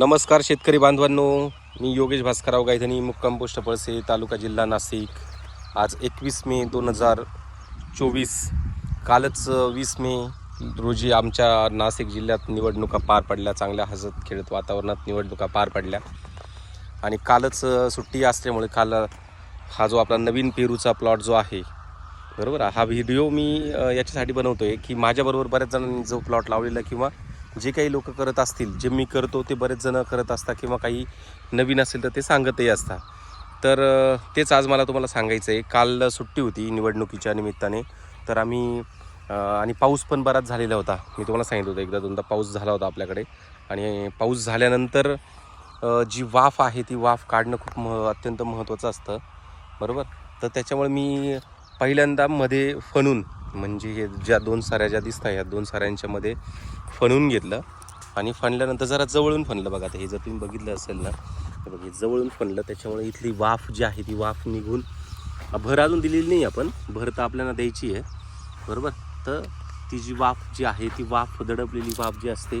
नमस्कार शेतकरी बांधवांनो मी योगेश भास्करराव गायधनी मुक्काम पोस्ट पळसे तालुका जिल्हा नाशिक. आज एकवीस मे दोन हजार चोवीस कालच वीस मे रोजी आमच्या नाशिक जिल्ह्यात निवडणुका पार पडल्या चांगल्या हजत खेळत वातावरणात निवडणुका पार पडल्या. आणि कालच सुट्टी असल्यामुळे काल हा जो आपला नवीन पेरूचा प्लॉट जो आहे बरोबर? हा व्हिडिओ मी याच्यासाठी बनवतो आहे की माझ्याबरोबर बऱ्याच जणांनी जो प्लॉट लावलेला किंवा जे काही लोक करत असतील जे मी करतो ते बरेच जण करत असतात किंवा काही नवीन असेल तर ते सांगतही असतात. तर तेच आज मला तुम्हाला सांगायचं आहे काल सुट्टी होती निवडणुकीच्या निमित्ताने. तर आम्ही आणि पाऊस पण बराच झालेला होता. मी तुम्हाला सांगितलं होतं एकदा दोनदा पाऊस झाला होता आपल्याकडे. आणि पाऊस झाल्यानंतर जी वाफ आहे ती वाफ काढणं खूप मह अत्यंत महत्त्वाचं असतं. बरोबर? तर त्याच्यामुळे मी पहिल्यांदा मध्ये फणून म्हणजे हे ज्या दोन साऱ्या ज्या दिसत या ह्या दोन साऱ्यांच्या मध्ये फणून घेतलं. आणि फणल्यानंतर जरा जवळून फणलं बघा आता. हे जर तुम्ही बघितलं असेल ना तर बघ हे जवळून फणलं. त्याच्यामुळे इथली वाफ जी आहे ती वाफ निघून भर अजून दिलेली नाही आपण. भर तर आपल्याला द्यायची आहे. बरोबर? तर ती जी वाफ जी आहे ती वाफ दडपलेली वाफ जी असते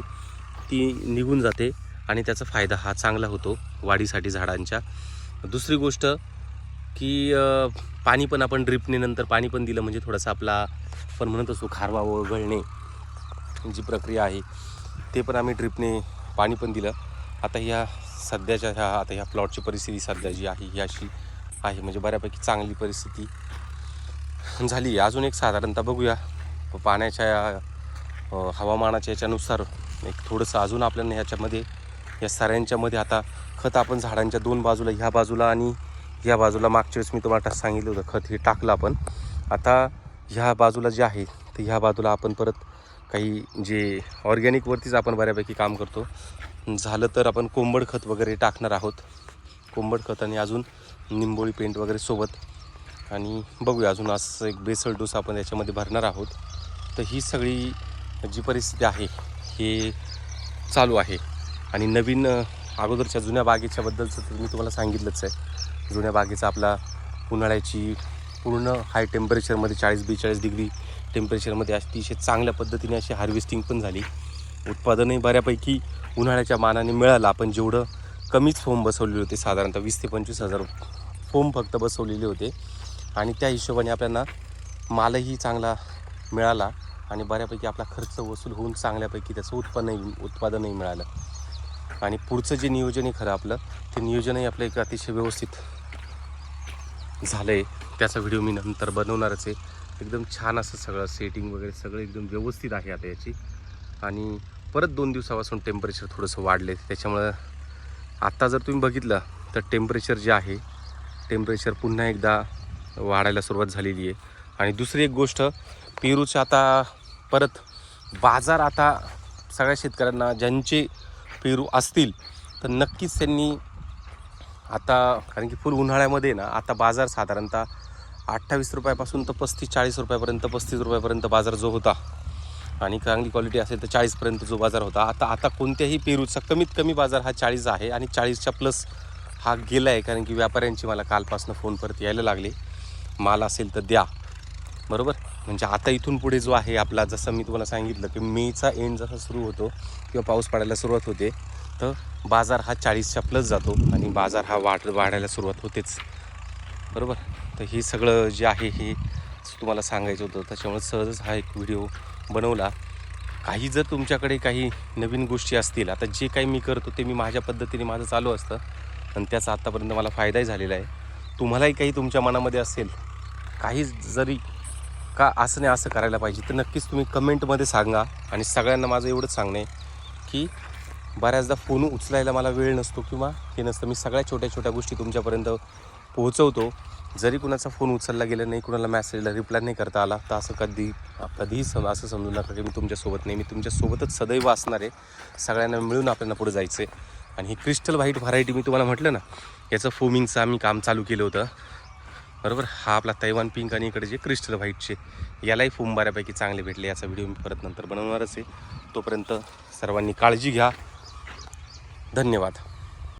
ती निघून जाते. आणि त्याचा फायदा हा चांगला होतो वाढीसाठी झाडांच्या. दुसरी गोष्ट की पाणी पण आपण ड्रिपने नंतर पाणी पण दिलं म्हणजे थोडंसं आपला आपण म्हणत असतो खारवा वगळणे जी प्रक्रिया आहे ते पण आम्ही ड्रिपने पाणी पण दिलं. आता ह्या सध्याच्या ह्या आता ह्या प्लॉटची परिस्थिती सध्या जी आहे ही अशी आहे म्हणजे बऱ्यापैकी चांगली परिस्थिती झाली अजून एक साधारणतः बघूया पाण्याच्या या हवामानाच्या याच्यानुसार एक थोडंसं अजून आपल्याला ह्याच्यामध्ये या साऱ्यांच्यामध्ये आता खत आपण झाडांच्या दोन बाजूला ह्या बाजूला आणि ह्या बाजूला मागच्या वेळेस मी तुम्हाला सांगितलं होतं खत हे टाकलं आपण. आता ह्या बाजूला जे आहे तर ह्या बाजूला आपण परत काही जे ऑर्गॅनिकवरतीच आपण बऱ्यापैकी काम करतो. झालं तर आपण कोंबड खत वगैरे टाकणार आहोत. कोंबड खत आणि अजून निंबोळी पेंट वगैरे सोबत. आणि बघूया अजून असं एक बेसल डोस आपण याच्यामध्ये भरणार आहोत. तर ही सगळी जी परिस्थिती आहे हे चालू आहे. आणि नवीन अगोदरच्या जुन्या बागेच्याबद्दलचं तर मी तुम्हाला सांगितलंच आहे. जुन्या बागेचा आपला उन्हाळ्याची पूर्ण हाय टेम्परेचरमध्ये चाळीस बेचाळीस डिग्री टेम्परेचरमध्ये अतिशय चांगल्या पद्धतीने अशी हार्वेस्टिंग पण झाली. उत्पादनही बऱ्यापैकी उन्हाळ्याच्या मानाने मिळालं. आपण जेवढं कमीच फोम बसवलेले होते साधारणतः वीस ते पंचवीस हजार फोम फक्त बसवलेले होते. आणि त्या हिशोबाने आपल्याला मालही चांगला मिळाला आणि बऱ्यापैकी आपला खर्च वसूल होऊन चांगल्यापैकी त्याचं उत्पन्नही उत्पादनही मिळालं. आणि पुढचं जे नियोजन आहे खरं आपलं ते नियोजनही आपलं एक अतिशय व्यवस्थित झालं आहे त्याचा व्हिडिओ मी नंतर बनवणारच आहे. एकदम छान असं सगळं सेटिंग वगैरे सगळं एकदम व्यवस्थित आहे आता याची. आणि परत दोन दिवसापासून टेम्परेचर थोडंसं वाढले त्याच्यामुळं आत्ता जर तुम्ही बघितलं तर टेम्परेचर जे आहे टेम्परेचर पुन्हा एकदा वाढायला सुरुवात झालेली आहे. आणि दुसरी एक गोष्ट पेरूचे आता परत बाजार आता सगळ्या शेतकऱ्यांना ज्यांचे पेरू असतील तर नक्कीच त्यांनी आता कारण की फुल उन्हाळ्यामध्ये ना आता बाजार साधारणतः अठ्ठावीस रुपयापासून तर पस्तीस चाळीस रुपयापर्यंत पस्तीस रुपयापर्यंत बाजार जो होता आणि चांगली क्वालिटी असेल तर चाळीसपर्यंत जो बाजार होता. आता आता कोणत्याही पेरूचा कमीत कमी बाजार हा चाळीस आहे आणि चाळीसच्या प्लस हा गेला आहे कारण की व्यापाऱ्यांची मला कालपासून फोन परत यायला लागले. माल असेल तर द्या. बरोबर? म्हणजे आता इथून पुढे जो आहे आपला जसं मी तुम्हाला सांगितलं की मेचा एंड जसा सुरू होतो किंवा पाऊस पडायला सुरुवात होते तर बाजार हा चाळीसच्या प्लस जातो आणि बाजार हा वाढ वाढायला सुरुवात होतेच. बरोबर? तर हे सगळं जे आहे हे तुम्हाला सांगायचं होतं त्याच्यामुळे सहजच हा एक व्हिडिओ बनवला. काही जर तुमच्याकडे काही नवीन गोष्टी असतील आता जे काही मी करतो ते मी माझ्या पद्धतीने माझं चालू असतं आणि त्याचा आत्तापर्यंत मला फायदाही झालेला आहे. तुम्हालाही काही तुमच्या मनामध्ये असेल काही जरी का असं नाही असं करायला पाहिजे? तर नक्कीच तुम्ही कमेंटमध्ये सांगा. आणि सगळ्यांना माझं एवढंच सांगणं आहे की बऱ्याचदा फोन उचलायला मला वेळ नसतो किंवा हे नसतं. मी सगळ्या छोट्या छोट्या गोष्टी तुमच्यापर्यंत पोहोचवतो. जरी कुणाचा फोन उचलला गेला नाही कुणाला मॅसेजला रिप्लाय नाही करता आला तर असं कधी कधीही सम असं समजू नका की मी तुमच्यासोबत नाही. मी तुमच्यासोबतच सदैव असणार आहे. सगळ्यांना मिळून आपल्याला पुढे जायचं आहे आणि ही क्रिस्टल व्हाईट व्हरायटी मी तुम्हाला म्हटलं ना याचं फोमिंगचं आम्ही काम चालू केलं होतं. बरोबर? हा आपला तैवान पिंक आणि इकडे जे क्रिस्टल व्हाईटचे यालाही फोम बऱ्यापैकी चांगले भेटले. याचा व्हिडिओ मी परत नंतर बनवणारच आहे. तोपर्यंत सर्वांनी काळजी घ्या. धन्यवाद.